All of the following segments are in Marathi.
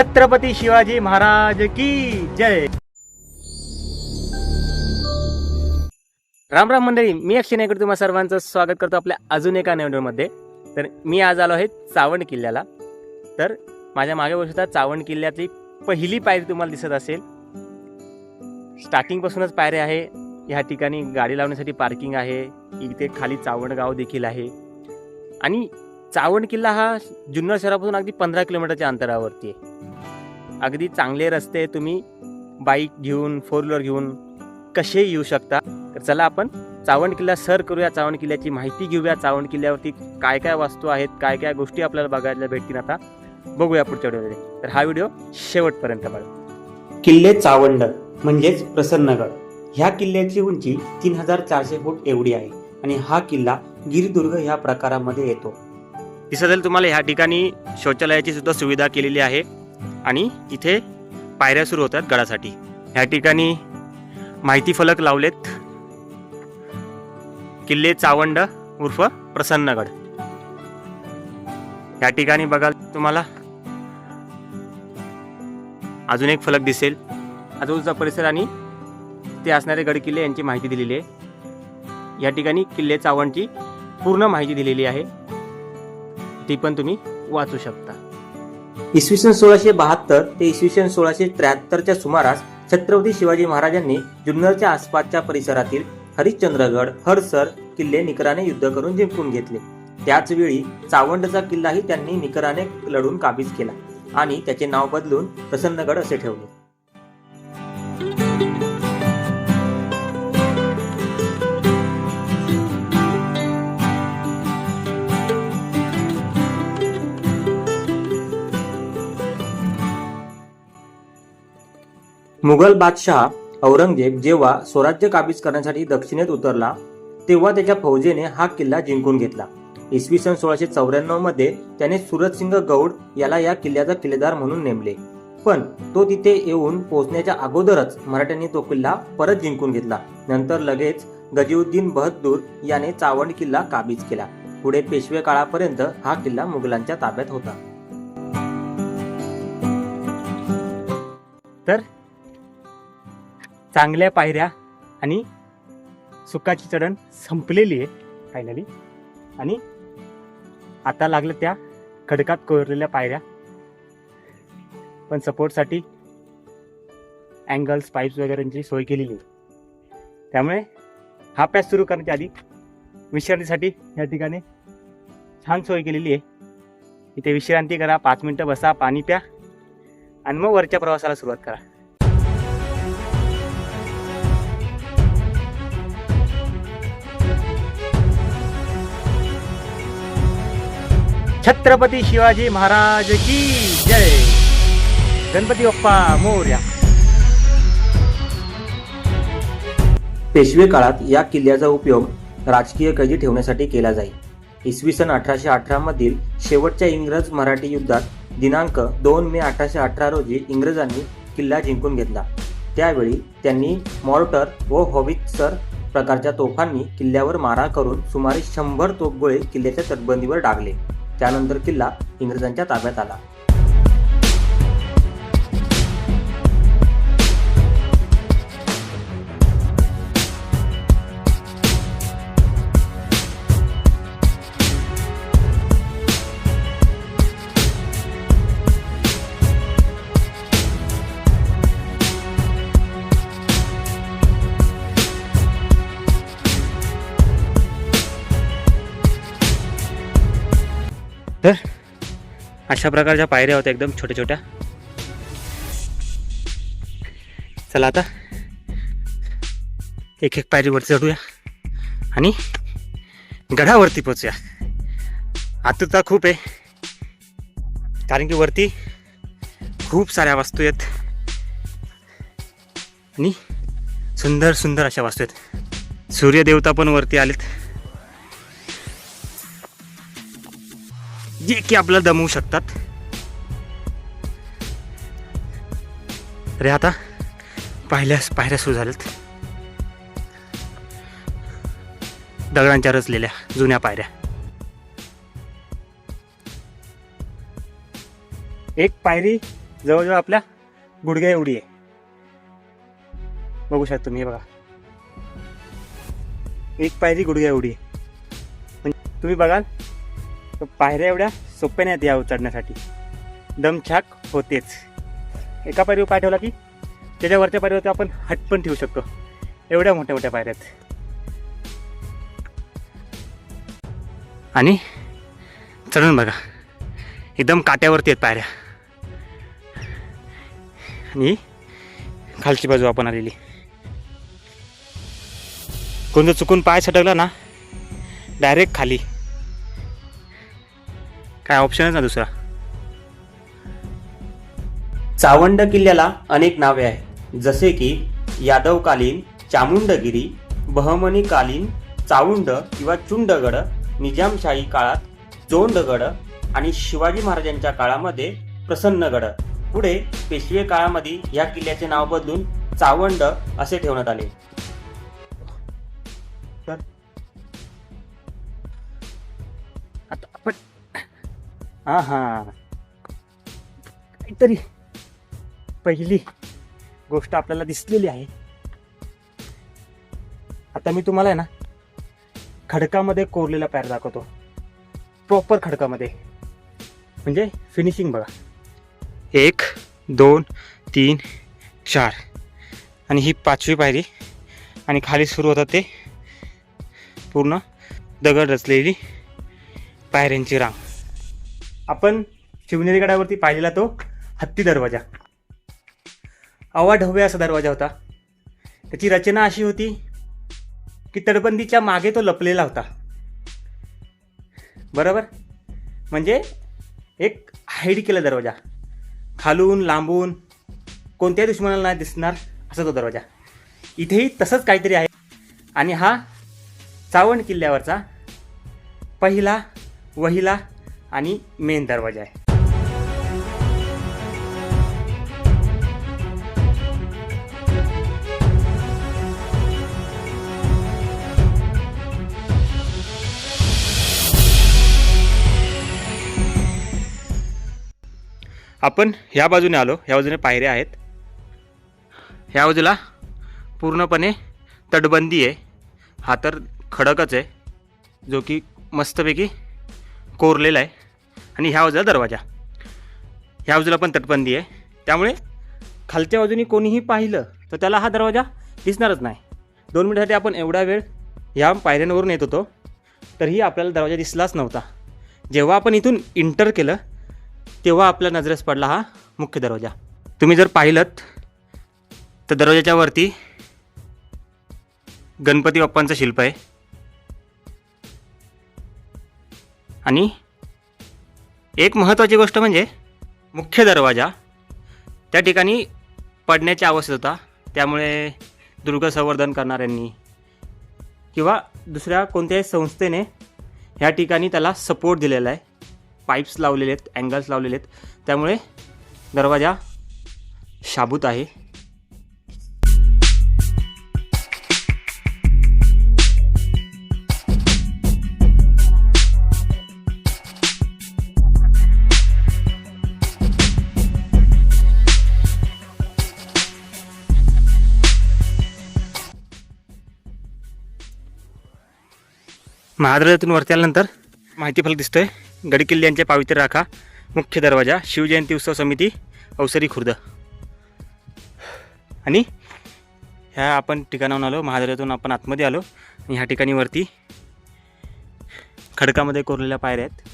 छत्रपती शिवाजी महाराज की जय। राम राम मंडळी मी अक्षय नायकर तुम्हा सर्वांचं स्वागत करतो आपल्या अजून एका नवीनमध्ये तर मी आज आलो आहे चावण किल्ल्याला. तर माझ्या मागे वर्षात चावण किल्ल्यातली पहिली पायरी तुम्हाला दिसत असेल. स्टार्टिंगपासूनच पायरी आहे. ह्या ठिकाणी गाडी लावण्यासाठी पार्किंग आहे. इथे खाली चावंड गाव देखील आहे. आणि चावंड किल्ला हा जुन्नर शहरापासून अगदी पंधरा किलोमीटरच्या अंतरावरती आहे. अगदी चांगले रस्ते तुम्ही बाईक घेऊन फोर व्हीलर घेऊन कसे येऊ शकता? तर चला आपण चावंड किल्ला सर करूया चावंड किल्ल्याची माहिती घेऊया. चावंड किल्ल्यावरती काय काय वस्तू आहेत काय काय गोष्टी आपल्याला बघायला भेटतील आता. बघूया पुढच्या व्हिडिओमध्ये. तर हा व्हिडिओ शेवटपर्यंत बघा. किल्ले चावंड म्हणजेच प्रसन्नगड. ह्या किल्ल्याची उंची तीन हजार चारशे फूट एवढी आहे आणि हा किल्ला गिरिदुर्ग ह्या प्रकारामध्ये येतो. दिसत असेल तुम्हाला ह्या ठिकाणी शौचालयाची सुद्धा सुविधा केलेली आहे. आणि इथे पायऱ्या सुरू होतात गडासाठी. ह्या ठिकाणी माहिती फलक लावलेत. किल्ले चावंड उर्फ प्रसन्नगड. या ठिकाणी बघाल तुम्हाला अजून एक फलक दिसेल. आजूबाजूचा परिसर आणि ते असणारे गड किल्ले यांची माहिती दिलेली आहे. या ठिकाणी किल्ले चावंडची पूर्ण माहिती दिलेली आहे. ती पण तुम्ही वाचू शकता. इसवी सन सोळाशे बहात्तर ते इसवी सन सोळाशे त्र्याहत्तरच्या सुमारास छत्रपती शिवाजी महाराजांनी जुन्नरच्या आसपासच्या परिसरातील हरिश्चंद्रगड हडसर किल्ले निकराने युद्ध करून जिंकून घेतले. त्याचवेळी चावंडचा किल्लाही त्यांनी निकराने लढून काबीज केला आणि त्याचे नाव बदलून प्रसन्नगड असे ठेवले. मुघल बादशहा औरंगजेब जेव्हा स्वराज्य काबीज करण्यासाठी दक्षिणेत उतरला तेव्हा त्याच्या फौजेने हा किल्ला जिंकून घेतला. इसवी सन सोळाशे चौऱ्याण्णवमध्ये त्याने सुरतसिंग गौड याला या किल्ल्याचा किल्लेदार म्हणून नेमले. पण तो तिथे येऊन पोहोचण्याच्या अगोदरच मराठ्यांनी तो किल्ला परत जिंकून घेतला. नंतर लगेच गजीउद्दीन बहद्दूर याने चावंड किल्ला काबीज केला. पुढे पेशवे काळापर्यंत हा किल्ला मुघलांच्या ताब्यात होता. तर चांगल्या पायऱ्या आणि सुखाची चढण संपलेली आहे फायनली आणि आता लागलं त्या खडकात कोरलेल्या पायऱ्या. पण सपोर्टसाठी अँगल्स पाईप्स वगैरेंची सोय केलेली आहे. त्यामुळे हा पॅच सुरू करण्याच्या आधी विश्रांतीसाठी या ठिकाणी छान सोय केलेली आहे. इथे विश्रांती करा पाच मिनटं बसा पाणी प्या आणि मग वरच्या प्रवासाला सुरुवात करा. छत्रपती शिवाजी महाराज की जय. गणपती बाप्पा मोर्या. पेशवे काळात या किल्ल्याचा उपयोग राजकीय कैदी ठेवण्यासाठी केला जाई. इसवी सन अठराशे अठरा मधील शेवटच्या इंग्रज मराठी युद्धात दिनांक दोन मे अठराशे अठरा रोजी इंग्रजांनी किल्ला जिंकून घेतला. त्यावेळी त्यांनी मॉर्टर व हॉवित्सर प्रकारच्या तोफांनी किल्ल्यावर मारा करून सुमारे शंभर तोफगोळे किल्ल्याच्या तटबंदीवर डागले. त्यानंतर किल्ला इंग्रजांच्या ताब्यात आला. अशा प्रकारच्या पायऱ्या होत्या एकदम छोट्या छोट्या. चला आता एक एक पायरीवरती चढूया आणि गडावरती पोचूया. आतुरता खूप आहे. कारण की वरती खूप साऱ्या वस्तू आहेत. आणि सुंदर सुंदर अशा वस्तू आहेत. सूर्यदेवता पण वरती आलेत. जे की आपल्याला दमवू शकतात. अरे आता पाहिल्यास पायऱ्या सुरू झाल्यात. दगडांच्या रचलेल्या जुन्या पायऱ्या. एक पायरी जवळजवळ आपल्या गुडघ्या एवढी आहे. बघू शकता तुम्ही हे बघा. एक पायरी गुडघ्या एवढी आहे. तुम्ही बघाल तर पायऱ्या एवढ्या सोप्या नाहीत या चढण्यासाठी दमछाक होतेच. एका पायरीवर पाय ठेवला की त्याच्यावरच्या पायरीवरती आपण हट पण ठेवू शकतो. एवढ्या मोठ्या मोठ्या पायऱ्या आहेत. आणि चढून बघा. एकदम काट्यावरती आहेत पायऱ्या. आणि खालची बाजू आपण आलेली. कोणतं चुकून पाय सटकला ना डायरेक्ट खाली. काय ऑप्शनच ना दुसरा? चावंड किल्ल्याला अनेक नावे आहेत. जसे की यादवकालीन चामुंडगिरी बहमनीकालीन चावुंड किंवा चुंडगड निजामशाही काळात चोंडगड आणि शिवाजी महाराजांच्या काळामध्ये प्रसन्नगड. पुढे पेशवे काळामध्ये या किल्ल्याचे नाव बदलून चावंड असे ठेवण्यात आले. आता आपण हा हा काहीतरी पहिली गोष्ट आपल्याला दिसलेली आहे. आता मी तुम्हाला आहे ना खडकामध्ये कोरलेला पॅर दाखवतो. प्रॉपर खडकामध्ये. म्हणजे फिनिशिंग बघा. एक दोन तीन चार. आणि ही पाचवी पायरी. आणि खाली सुरू होतात ते पूर्ण दगड रचलेली पायऱ्यांची रांग. आपण शिवनेरी गडावरती पाहिलेला तो हत्ती दरवाजा. अवाढव्य असा दरवाजा होता. त्याची रचना अशी होती की तटबंदीच्या मागे तो लपलेला होता. बरोबर? म्हणजे एक हाईड केला दरवाजा. खालून लांबून कोणत्याही दुश्मनाला नाही दिसणार असा तो दरवाजा. इथेही तसंच काहीतरी आहे. आणि हा चावण किल्ल्यावरचा पहिला वहिला आणि मेन दरवाजा आहे. आपण ह्या बाजूने आलो. ह्या बाजूने पायऱ्या आहेत. ह्या बाजूला पूर्णपणे तटबंदी आहे. हा तर खडकच आहे. जो की मस्तपैकी कोरलेला आहे. आणि ह्या बाजूला दरवाजा. ह्या बाजूला पण तटबंदी आहे. त्यामुळे खालच्या बाजूनी कोणीही पाहिलं तर त्याला हा दरवाजा दिसणारच नाही. दोन मिनिटासाठी आपण एवढा वेळ ह्या पायऱ्यांवरून येत होतो. तरीही आपल्याला दरवाजा दिसलाच नव्हता. जेव्हा आपण इथून इंटर केलं तेव्हा आपल्या नजरेस पडला हा मुख्य दरवाजा. तुम्ही जर पाहिलं तर दरवाजाच्या वरती गणपती बाप्पांचं शिल्प आहे. आणि एक महत्त्वाची गोष्ट म्हणजे मुख्य दरवाजा त्या ठिकाणी पडण्याची अवस्थेत होता त्यामुळे दुर्ग संवर्धन करणाऱ्यांनी किंवा दुसऱ्या कोणत्याही संस्थेने ह्या ठिकाणी त्याला सपोर्ट दिलेला आहे. पाईप्स लावलेले आहेत अँगल्स लावलेले आहेत. त्यामुळे दरवाजा शाबूत आहे. महादरातून वरती आल्यानंतर माहिती फलक दिसतोय. यांच्या पावित्र्य राखा. मुख्य दरवाजा शिवजयंती उत्सव समिती अवसरी खुर्द. आणि ह्या आपण ठिकाणाहून आलो महादरातून आपण आतमध्ये आलो. आणि ह्या ठिकाणी वरती खडकामध्ये कोरलेल्या पायऱ्या आहेत.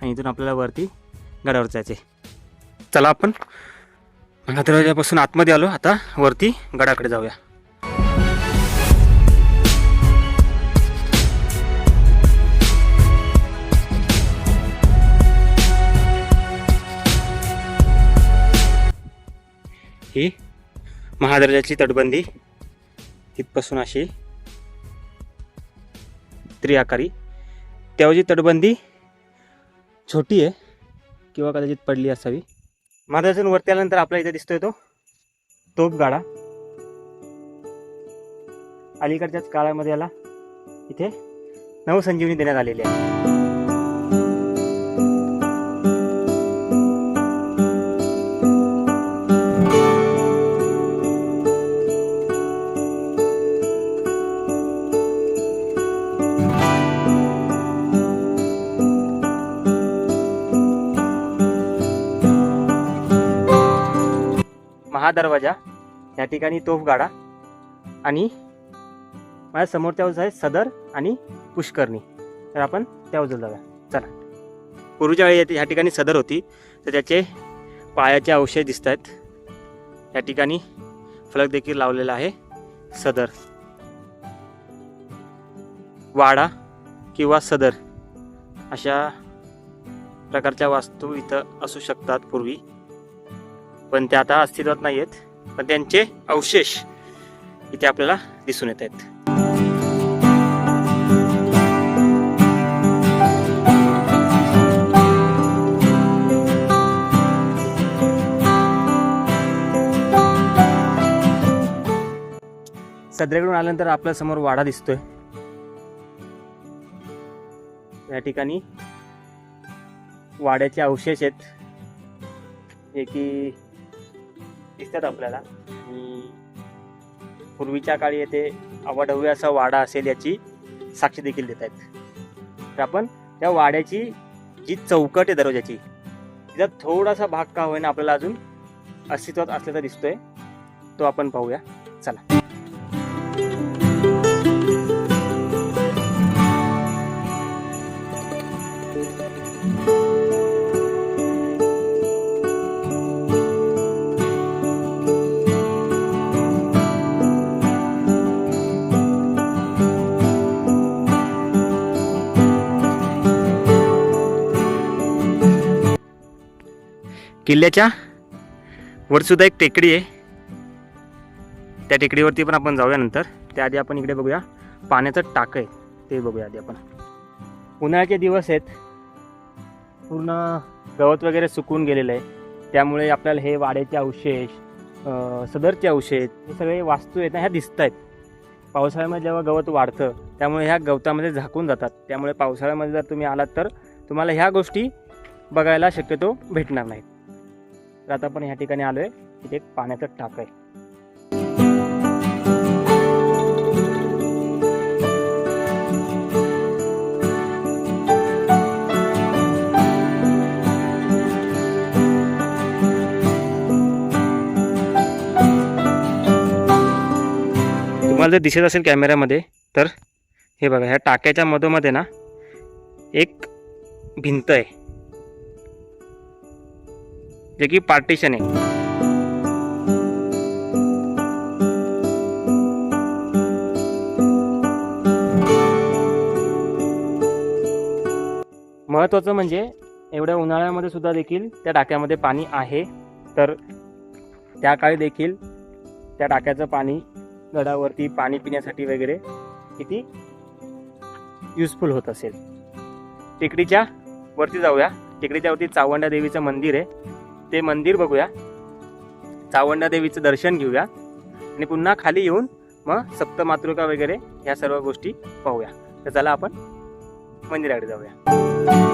आणि इथून आपल्याला वरती गडावर जायचे चला आपण महादरवाजापासून आतमध्ये आलो. आता वरती गडाकडे जाऊया. ही महादर्जाची तटबंदी. इथपासून अशी त्रिआकारी. त्याऐवजी तटबंदी छोटी आहे किंवा कदाचित पडली असावी. महादर्जन वरती आल्यानंतर आपल्या इथे दिसतोय तो तोपगाडा अलीकडच्याच काळामध्ये याला इथे नवसंजीवनी देण्यात आलेली आहे. दरवाजा या ठिकाणी तोफगाडा आणि माझ्या समोरच्या बाजूस आहे सदर आणि पुष्करणी. तर आपण त्या बाजूला जाऊया. चला. पूर्वीच्या वेळी ह्या या ठिकाणी सदर होती. तर त्याचे पायाचे अवशेष दिसत आहेत. या ठिकाणी फलक देखील लावलेला आहे सदर. वाडा किंवा सदर अशा प्रकारच्या वास्तू इथं असू शकतात पूर्वी. पण ते आता अस्तित्वात नाही आहेत पण त्यांचे अवशेष इथे आपल्याला दिसून येत आहेत. सदरेकडून आल्यानंतर आपल्यासमोर वाडा दिसतोय. या ठिकाणी वाड्याचे अवशेष आहेत. जे की दिसतात आपल्याला. आणि पूर्वीच्या काळी येथे अवाढव्य असा वाडा असेल याची साक्षी देखील देत आहेत. तर आपण त्या वाड्याची जी चौकट आहे दरवाजाची तिचा थोडासा भाग का होईना आपल्याला अजून अस्तित्वात असल्याचा दिसतोय. तो आपण पाहूया. चला. किल्ल्याच्या वर सुद्धा एक टेकडी आहे. त्या टेकडीवरती पण आपण जाऊया नंतर. त्याआधी आपण इकडे बघूया. पाण्याचं टाक आहे. ते बघूया आधी आपण. उन्हाळ्याचे दिवस आहेत. पूर्ण गवत वगैरे सुकून गेलेलं आहे. त्यामुळे आपल्याला हे वाड्याचे अवशेष सदरचे अवशेष हे सगळे वास्तू आहेत ना ह्या दिसत आहेत. पावसाळ्यामध्ये जेव्हा गवत वाढतं त्यामुळे ह्या गवतामध्ये झाकून जातात. त्यामुळे पावसाळ्यामध्ये जर तुम्ही आलात तर तुम्हाला ह्या गोष्टी बघायला शक्यतो भेटणार नाहीत. तर आता आपण ह्या ठिकाणी आलोय तिथे एक पाण्याचं टाक आहे. तुम्हाला जर दिसत असेल कॅमेऱ्यामध्ये तर हे बघा ह्या टाक्याच्या मधोमध्ये ना एक भिंत आहे. जे की पार्टिशन आहे. महत्त्वाचं म्हणजे एवढ्या उन्हाळ्यामध्ये सुद्धा देखील त्या टाक्यामध्ये पाणी आहे. तर त्या काळी देखील त्या टाक्याचं पाणी गडावरती पाणी पिण्यासाठी वगैरे किती युजफुल होत असेल. टेकडीच्या वरती जाऊया. टेकडीच्या वरती चावंडा देवीचं मंदिर आहे. ते मंदिर बघूया. चावंडा देवीचं दर्शन घेऊया. आणि पुन्हा खाली येऊन मग सप्तमातृका वगैरे ह्या सर्व गोष्टी पाहूया. तर चला आपण मंदिराकडे जाऊया.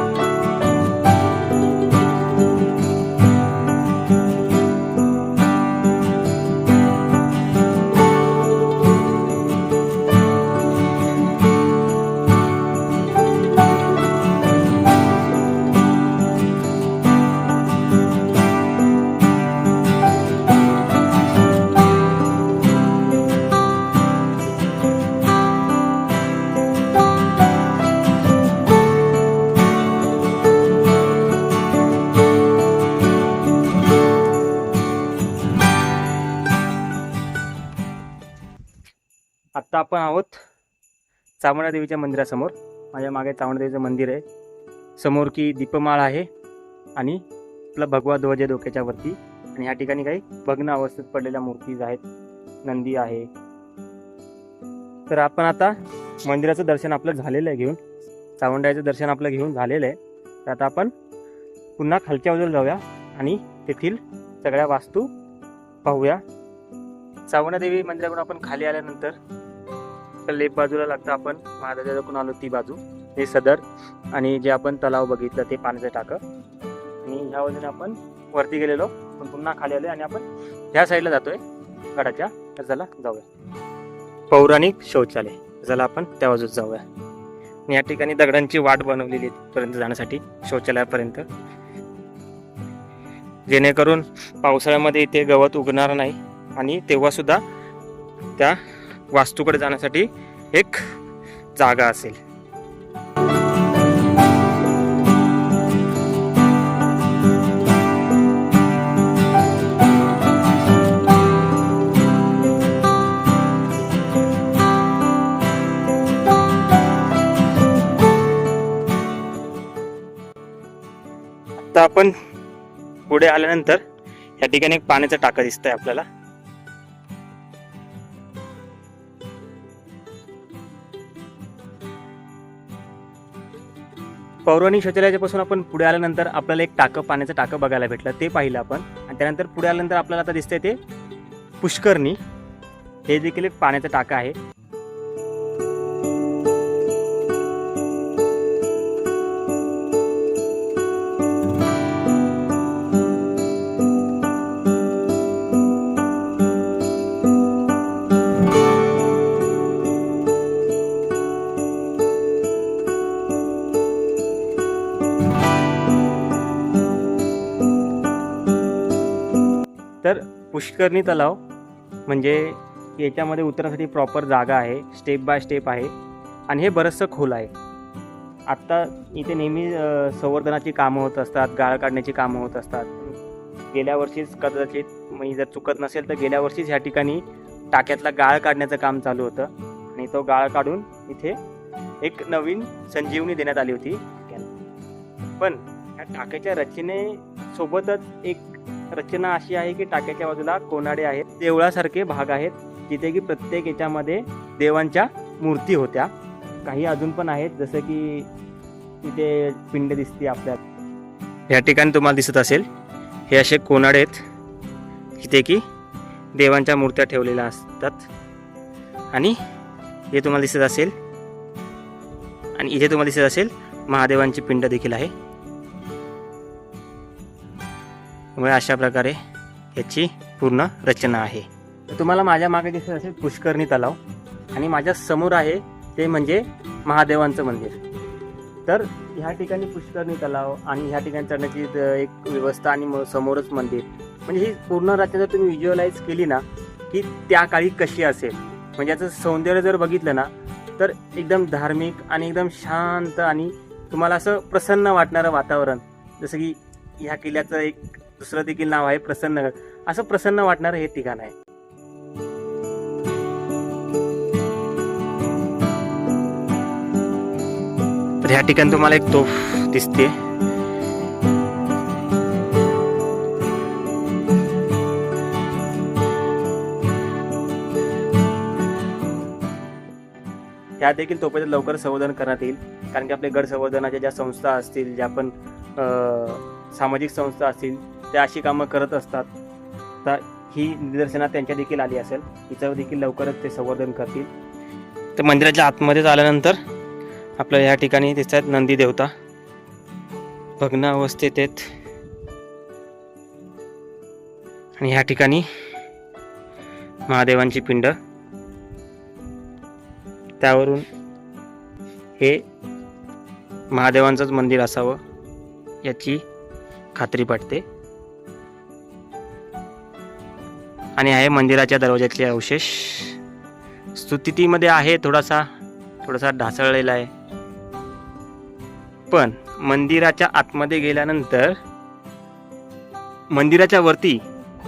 आता आपण आहोत चामुंडा देवीच्या मंदिरासमोर. माझ्या मागे चामुंडा देवीचं मंदिर आहे. समोर की दीपमाळ आहे आणि आपला भगवा ध्वज डोक्याच्या वरती. आणि ह्या ठिकाणी काही भग्न अवस्थेत पडलेल्या मूर्तीज आहेत. नंदी आहे. तर आपण आता मंदिराचं दर्शन आपलं झालेलं आहे घेऊन. चामुंडाचं दर्शन आपलं घेऊन झालेलं आहे. तर आता आपण पुन्हा खालच्या बाजूला जाऊया आणि तेथील सगळ्या वास्तू पाहूया. चावंडादेवी मंदिराकडून आपण खाली आल्यानंतर तर लेप बाजूला लागतं आपण महाराजाकडून आलो ती बाजू हे सदर आणि जे आपण तलाव बघितलं ते पाण्याचं टाकं. आणि ह्या बाजूने आपण वरती गेलेलो पण पुन्हा खाली आलोय आणि आपण ह्या साईडला जातोय गडाच्या. तर चला जाऊया. पौराणिक शौचालय. चला आपण त्या बाजूत जाऊया. आणि या ठिकाणी दगडांची वाट बनवलेली आहे पर्यंत जाण्यासाठी शौचालयापर्यंत. जेणेकरून पावसाळ्यामध्ये इथे गवत उगणार नाही आणि तेव्हा सुद्धा त्या वास्तूकडे जाण्यासाठी एक जागा असेल. आता आपण पुढे आल्यानंतर या ठिकाणी एक पाण्याचा टाका दिसतंय आपल्याला. पौराणिक शौचालयाच्यापासून आपण पुढे आल्यानंतर आपल्याला एक टाकं पाण्याचं टाकं बघायला भेटलं. ते पाहिलं आपण. आणि त्यानंतर पुढे आल्यानंतर आपल्याला आता दिसतंय ते पुष्करणी. हे देखील एक पाण्याचं टाकं आहे. पुष्करणी तलाव म्हणजे याच्यामध्ये उतरण्यासाठी प्रॉपर जागा आहे स्टेप बाय स्टेप आहे आणि हे बरंचसं खोल आहे. आत्ता इथे नेहमी संवर्धनाची कामं होत असतात गाळ काढण्याची कामं होत असतात. गेल्या वर्षीच कदाचित मी जर चुकत नसेल तर गेल्या वर्षीच ह्या ठिकाणी टाक्यातला गाळ काढण्याचं काम चालू होतं. आणि तो गाळ काढून इथे एक नवीन संजीवनी देण्यात आली होती. पण ह्या टाक्याच्या रचनेसोबतच एक रचना अशी आहे की टाक्याच्या बाजूला कोनाडे आहेत. देवळासारखे भाग आहेत जिथे की प्रत्येक याच्यामध्ये देवांच्या मूर्ती होत्या. काही अजून पण आहेत जसं की तिथे पिंड दिसते आपल्याला. या ठिकाणी तुम्हाला दिसत असेल हे असे कोनाडे आहेत जिथे की देवांच्या मूर्त्या ठेवलेल्या असतात. आणि हे तुम्हाला दिसत असेल आणि इथे तुम्हाला दिसत असेल महादेवांची पिंड देखील आहे. त्यामुळे अशा प्रकारे याची पूर्ण रचना आहे. तुम्हाला माझ्या मागे दिसत असेल पुष्करणी तलाव. आणि माझ्यासमोर आहे ते म्हणजे महादेवांचं मंदिर. तर ह्या ठिकाणी पुष्करणी तलाव आणि ह्या ठिकाणी चढण्याची एक व्यवस्था आणि म- समोरच मंदिर. म्हणजे ही पूर्ण रचना जर तुम्ही व्हिज्युअलाइज केली ना की त्या काळी कशी असेल. म्हणजे याचं सौंदर्य जर बघितलं ना तर एकदम धार्मिक आणि एकदम शांत आणि तुम्हाला असं प्रसन्न वाटणारं वातावरण. जसं की ह्या किल्ल्याचं एक दुसरं देखील नाव आहे प्रसन्न. असं प्रसन्न वाटणारं हे ठिकाण आहे. तर ह्या ठिकाणी तुम्हाला एक तोफ दिसते. ह्या देखील तोफेचं लवकर संवर्धन करण्यात येईल. कारण की आपले गड संवर्धनाच्या ज्या संस्था असतील ज्या पण सामाजिक संस्था असतील त्या अशी कामं करत असतात. तर ही निदर्शनात त्यांच्या देखील आली असेल. हिचं देखील लवकरच ते संवर्धन करतील. तर मंदिराच्या आतमध्ये आल्यानंतर आपल्या ह्या ठिकाणी दिसतात नंदी देवता. भग्न अवस्थेत आहेत आणि ह्या ठिकाणी महादेवांची पिंड. त्यावरून हे महादेवांचंच मंदिर असावं याची खात्री पटते. आणि आहे मंदिराच्या दरवाज्यातले अवशेष. स्तुतितीमध्ये आहे थोडासा थोडासा ढासळलेला आहे. पण मंदिराच्या आतमध्ये गेल्यानंतर मंदिराच्या वरती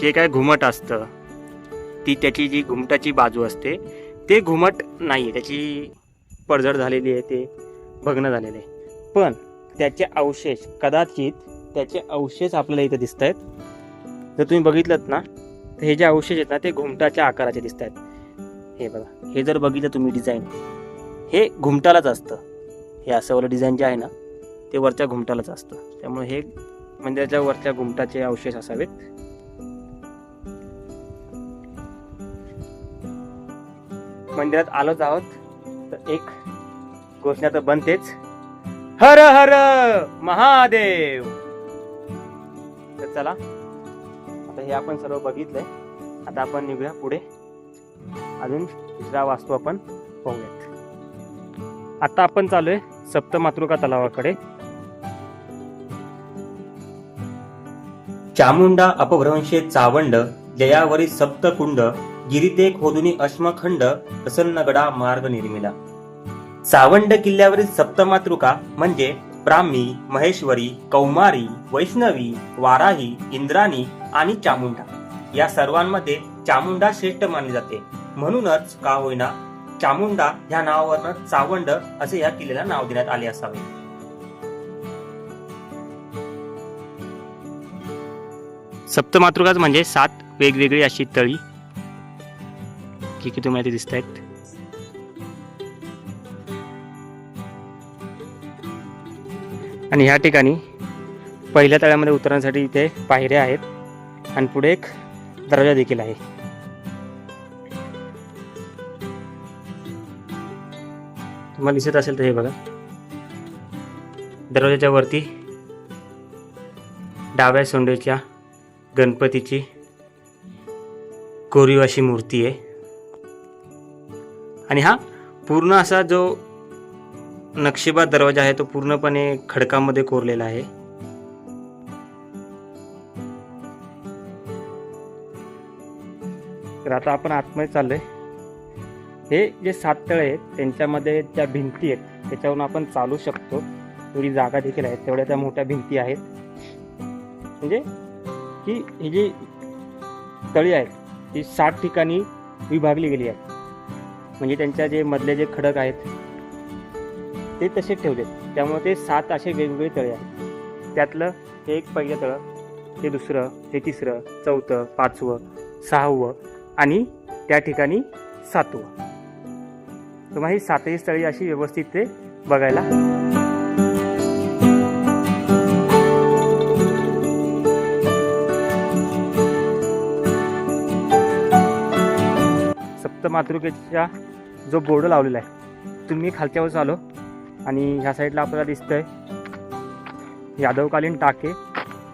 जे काय घुमट असतं ती त्याची जी घुमटाची बाजू असते ते घुमट नाही आहे त्याची पडझड झालेली आहे ते भग्न झालेले आहे. पण त्याचे अवशेष कदाचित त्याचे अवशेष आपल्याला इथं दिसत आहेत जर तुम्ही बघितलं ना हे जे अवशेष आहेत ना ते घुमटाच्या आकाराचे दिसत आहेत. हे बघा हे जर बघितलं तुम्ही डिझाईन हे घुमटालाच असतं. हे असं डिझाईन जे आहे ना ते वरच्या घुमटालाच असतं. त्यामुळे हे म्हणजे मंदिराच्या वरच्या घुमटाचे अवशेष असावेत. मंदिरात आलोच आहोत तर एक घोषणा तर बनतेच. हर हर महादेव! तर चला तर हे आपण सर्व बघितलंय. आता आपण निघूया पुढे. अजून दुसरा वास्तू आपण पाहूयात. आता आपण चालूय सप्तमातृका तलावाकडे. चामुंडा अपभ्रंशे चावंड जयावरी सप्तकुंड गिरिते खोदुनी अश्मखंड प्रसन्नगडा मार्ग निर्मिला. चावंड किल्ल्यावरील सप्तमातृका म्हणजे ब्राह्मी महेश्वरी कौमारी वैष्णवी वाराही इंद्राणी आणि चामुंडा. या सर्वांमध्ये चामुंडा श्रेष्ठ मानली जाते. म्हणूनच का होईना चामुंडा ह्या नावावरनं चावंड असे या किल्ल्याला नाव देण्यात आले असावे. सप्तमातृकाच म्हणजे सात वेगवेगळी अशी तळी. की की तुम्हाला दिसत आहेत आणि ह्या ठिकाणी पहिल्या तळ्यामध्ये उतरण्यासाठी इथे पायऱ्या आहेत. आणि पुढे एक दरवाजा देखील आहे. तुम्हाला दिसत असेल तर हे बघा. दरवाजाच्या वरती डाव्या सोंडेच्या गणपतीची कोरीव अशी मूर्ती आहे. आणि हा पूर्ण असा जो नक्षीबाद दरवाजा आहे तो पूर्णपणे खडकामध्ये कोरलेला आहे. तर आता आपण आतमध्ये चाललोय. हे जे सात तळे आहेत त्यांच्यामध्ये ज्या भिंती आहेत. त्याच्यावरून आपण चालू शकतो. थोडी जागा देखील आहे तेवढ्या त्या मोठ्या भिंती आहेत. म्हणजे की ही जी तळी आहेत ती सात ठिकाणी विभागली गेली आहेत. म्हणजे त्यांच्या जे मधले जे खडक आहेत ते तसे ठेवले त्यामुळे ते सात असे वेगवेगळे तळे आहेत. त्यातलं हे एक पहिलं तळं हे दुसरं ते तिसरं चौथं पाचवं सहावं आणि त्या ठिकाणी सातवं. तुम्हाला ही सातही स्थळी अशी व्यवस्थित ते बघायला सप्तमातृकेच्या जो बोर्ड लावलेला आहे तुम्ही खालच्यावर चालो. आणि ह्या साईडला आपल्याला दिसतंय यादवकालीन टाके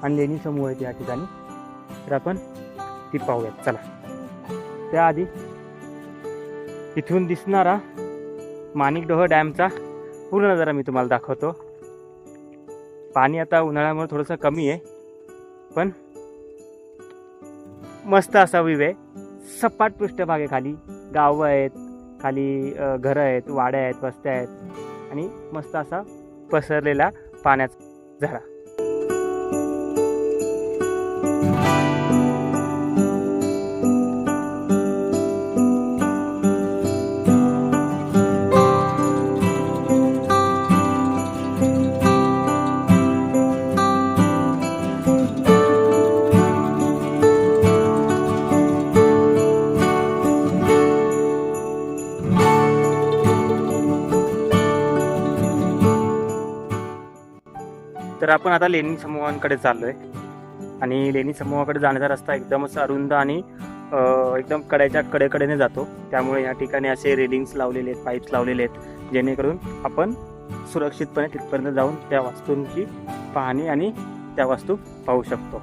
आणि लेणी समूह आहेत या ठिकाणी. तर आपण ती पाहूयात. चला. त्याआधी इथून दिसणारा माणिकडोह डॅमचा पूर्ण नजारा मी तुम्हाला दाखवतो. पाणी आता उन्हाळ्यामुळे थोडंसं कमी आहे पण मस्त असा विव आहे. सपाट पृष्ठभाग आहे खाली गावं आहेत खाली घरं आहेत वाड्या आहेत वस्त्या आहेत. आणि मस्त असा पसरलेला पाण्याचा झरा. आता लेणी समूहांकडे चाललोय. आणि लेणी समूहाकडे जाण्याचा रस्ता एकदमच अरुंद आणि एकदम कड्याच्या कडेकडेने जातो. त्यामुळे या ठिकाणी असे रेलिंग्स लावलेले आहेत पाईप्स लावलेले आहेत जेणेकरून आपण सुरक्षितपणे तिथपर्यंत जाऊन त्या वास्तूंची पाहणी आणि त्या वास्तू पाहू शकतो.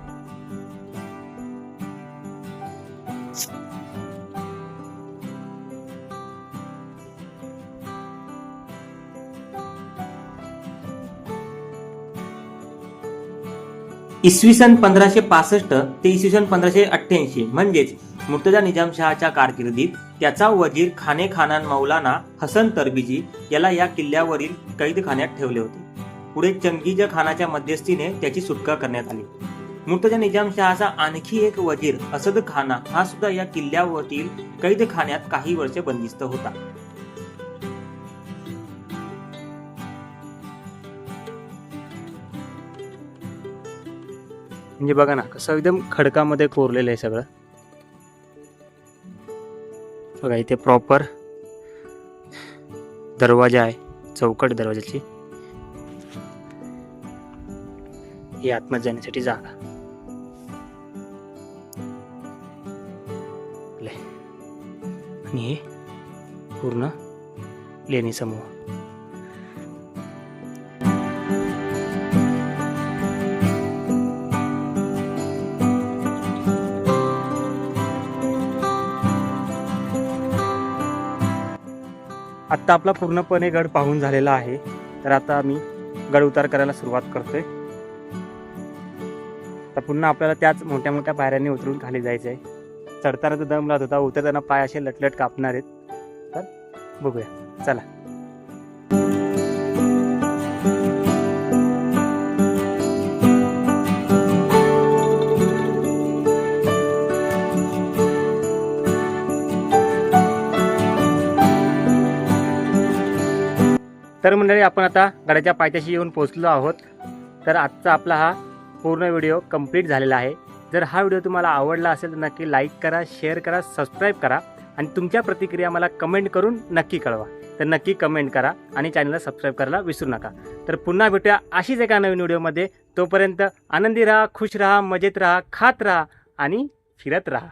इसवी सन पंधराशे पासष्ट ते इसवी सन पंधराशे अठ्ठ्याऐंशी. म्हणजेच मुर्तजा निजामशहाच्या कारकिर्दीत त्याचा वजीर खाने खानान मौलाना हसन तरबिजी याला या किल्ल्यावरील कैदखान्यात ठेवले होते. पुढे चंगीज खानाच्या मध्यस्थीने त्याची सुटका करण्यात आली. मुर्तजा निजामशहाचा आणखी एक वजीर असद खाना हा सुद्धा या किल्ल्यावरील कैदखान्यात काही वर्षे बंदिस्त होता. म्हणजे बघा ना कसं एकदम खडकामध्ये कोरलेलं आहे सगळं. बघा इथे प्रॉपर दरवाजा आहे चौकट दरवाजाची. ही आतमध्ये जाण्यासाठी जागा. आणि हे पूर्ण लेणी समूह आत्ता आपला पूर्णपणे गड पाहून झालेला आहे. तर आता मी गड उतार करायला सुरुवात करतोय. तर पुन्हा आपल्याला त्याच मोठ्या मोठ्या पायऱ्यांनी उतरून खाली जायचं आहे चढताना तर दम लागत होता उतरताना पाय असे लटलट कापणार आहेत. तर बघूया. चला. मंडळी आपण आता गडाच्या पायथ्याशी येऊन पोहोचलो आहोत. तर आजचा आपला हा पूर्ण व्हिडिओ कंप्लीट झालेला आहे. जर हा व्हिडिओ तुम्हाला आवडला असेल तर नक्की लाईक करा शेअर करा सबस्क्राईब करा आणि तुमच्या प्रतिक्रिया मला कमेंट करून नक्की कळवा. तर नक्की कमेंट करा आणि चॅनलला सबस्क्राईब करायला विसरू नका. तर पुन्हा भेटूया अशीच एका नवीन व्हिडिओमध्ये. तोपर्यंत आनंदी राहा खुश राहा मजेत राहा खात राहा आणि फिरत राहा.